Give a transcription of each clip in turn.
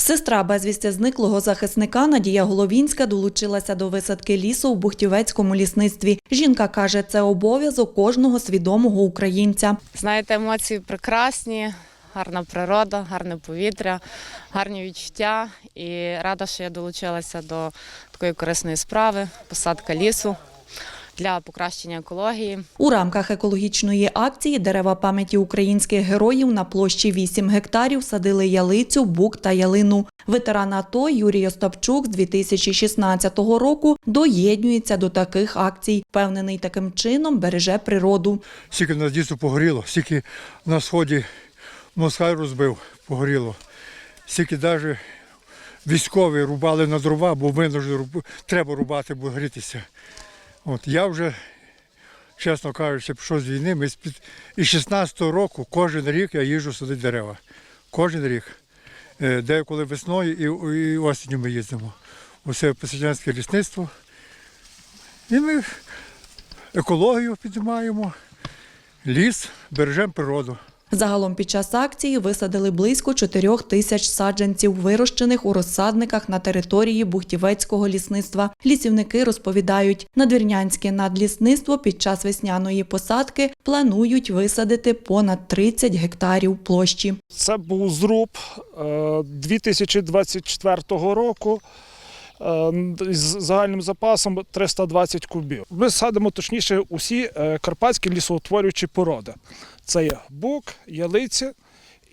Сестра безвісти зниклого захисника Надія Головінська долучилася до висадки лісу в Бухтівецькому лісництві. Жінка каже, це обов'язок кожного свідомого українця. Знаєте, емоції прекрасні, гарна природа, гарне повітря, гарні відчуття. І рада, що я долучилася до такої корисної справи посадка лісу для покращення екології. У рамках екологічної акції дерева пам'яті українських героїв на площі 8 гектарів садили ялицю, бук та ялину. Ветеран АТО Юрій Остапчук з 2016 року доєднується до таких акцій. Впевнений, таким чином береже природу. Скільки нас дійсно погоріло, скільки на сході москаль розбив, погоріло, скільки навіть військові рубали на дрова, бо винуждені треба рубати, бо грітися. От я вже, чесно кажучи, пішов з війни. Ми з під... із 16-го року кожен рік я їжджу садити дерева. Кожен рік. Е, Деколи весною і, і осінню ми їздимо. Усе Пасічанське лісництво. І ми екологію піднімаємо, ліс, бережемо природу. Загалом під час акції висадили близько 4 тисяч саджанців, вирощених у розсадниках на території Бухтівецького лісництва. Лісівники розповідають, надвірнянське надлісництво під час весняної посадки планують висадити понад 30 гектарів площі. Це був зруб е, 2024 року е, з загальним запасом 320 кубів. Ми садимо точніше усі е, карпатські лісоутворюючі породи. Це є бук, ялиця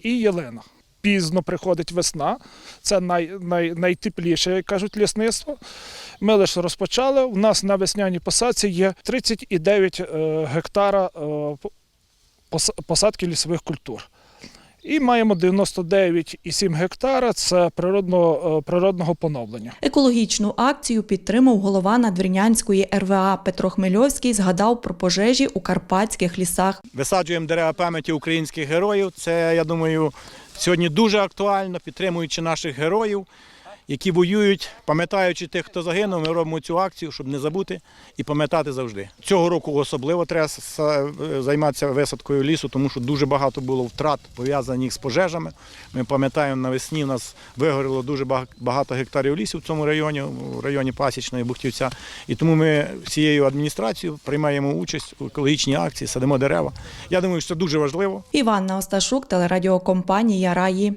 і ялина. Пізно приходить весна, це най, най, найтепліше, як кажуть, лісництво. Ми лише розпочали. У нас на весняній посадці є 39 е, гектара е, посадки лісових культур. І маємо 99,7 гектара це природного, е, природного поновлення. Екологічну акцію підтримав голова Надвірнянської РВА Петро Хмельовський. Згадав про пожежі у карпатських лісах. Висаджуємо дерева пам'яті українських героїв. Це, я думаю, сьогодні дуже актуально, підтримуючи наших героїв, які воюють, пам'ятаючи тих, хто загинув, ми робимо цю акцію, щоб не забути і пам'ятати завжди. Цього року особливо треба е, займатися висадкою лісу, тому що дуже багато було втрат пов'язаних з пожежами. Ми пам'ятаємо, навесні у нас вигоріло дуже багато гектарів лісу в цьому районі, в районі Пасічної Бухтівця. І тому ми всією адміністрацією приймаємо участь у екологічній акції, садимо дерева. Я думаю, що це дуже важливо. Іванна Осташук, телерадіокомпанія Раї.